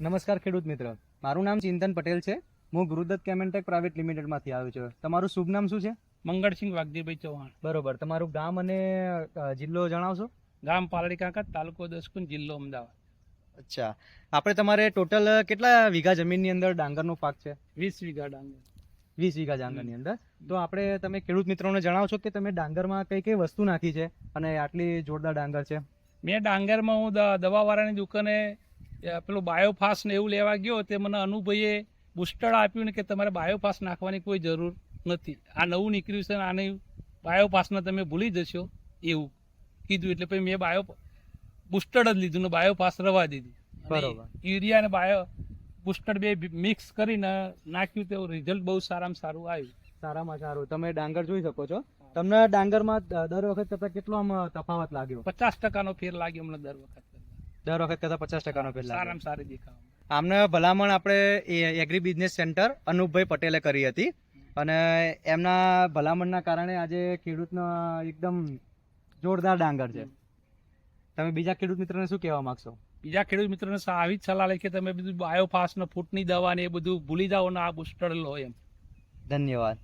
નમસ્કાર ખેડૂત મિત્ર. મારું નામ ચિંતન પટેલ છે. હું ગુરુદત્ત કેમેન્ટેક પ્રાઇવેટ લિમિટેડમાંથી આવ્યો છું. તમારું શુભ નામ શું છે? મંગળસિંહ વાઘજીભાઈ ચૌહાણ. બરોબર. તમારું ગામ અને જિલ્લો જણાવશો? ગામ પાલડી કાંકા તાલુકો દસકુન જિલ્લો અમદાવાદ. અચ્છા. આપણે તમારે ટોટલ કેટલા વીઘા જમીનની અંદર ડાંગરનો પાક છે? વીસ વીઘા ડાંગર. વીસ વીઘા ડાંગરની અંદર. તો આપણે તમે ખેડૂત મિત્રોને જણાવશો કે તમે ડાંગરમાં કઈ કઈ વસ્તુ નાખી છે અને આટલી જોરદાર ડાંગર છે? મેં ડાંગરમાં હું દવાવાળાની દુકાને પેલું બાયોફાસ ને એવું લેવા ગયો તે મને અનુભવે બુસ્ટર આપ્યું ને કે તમારે બાયોફાસ નાખવાની કોઈ જરૂર નથી. આ નવું નીકળ્યું છે આને બાયોફાસને તમે ભૂલી જશો એવું કીધું. એટલે પછી મેં બાયો બુસ્ટર જ લીધું ને બાયોફાસ રવા દીધી. બરોબર. યુરિયા અને બાયો બુસ્ટર બે મિક્સ કરીને નાખ્યું તો રિઝલ્ટ બહુ સારામાં સારું આવ્યું. સારામાં સારું. તમે ડાંગર જોઈ શકો છો. તમને ડાંગરમાં દર વખત કરતા કેટલો આમ તફાવત લાગ્યો? પચાસ ટકાનો ફેર લાગ્યો અમને દર વખત. દર વખત કરતા પચાસ ટકાનો ફેર લાગ્યો સારામાં સારી દેખાવ આમને ભલામણ આપણે એગ્રી બિઝનેસ સેન્ટર અનુપભાઈ પટેલે કરી હતી. અને એમના ભલામણના કારણે આજે ખેડૂતનો એકદમ જોરદાર ડાંગર છે. તમે બીજા ખેડૂત મિત્રોને શું કહેવા માંગશો? બીજા ખેડૂત મિત્રોને આવી જ સલાહ લઈ કે તમે બધું બાયોફાસ ને ફૂટની દવા ને એ બધું ભૂલી જાઓ ને આ બુસ્ટર લો એમ. ધન્યવાદ.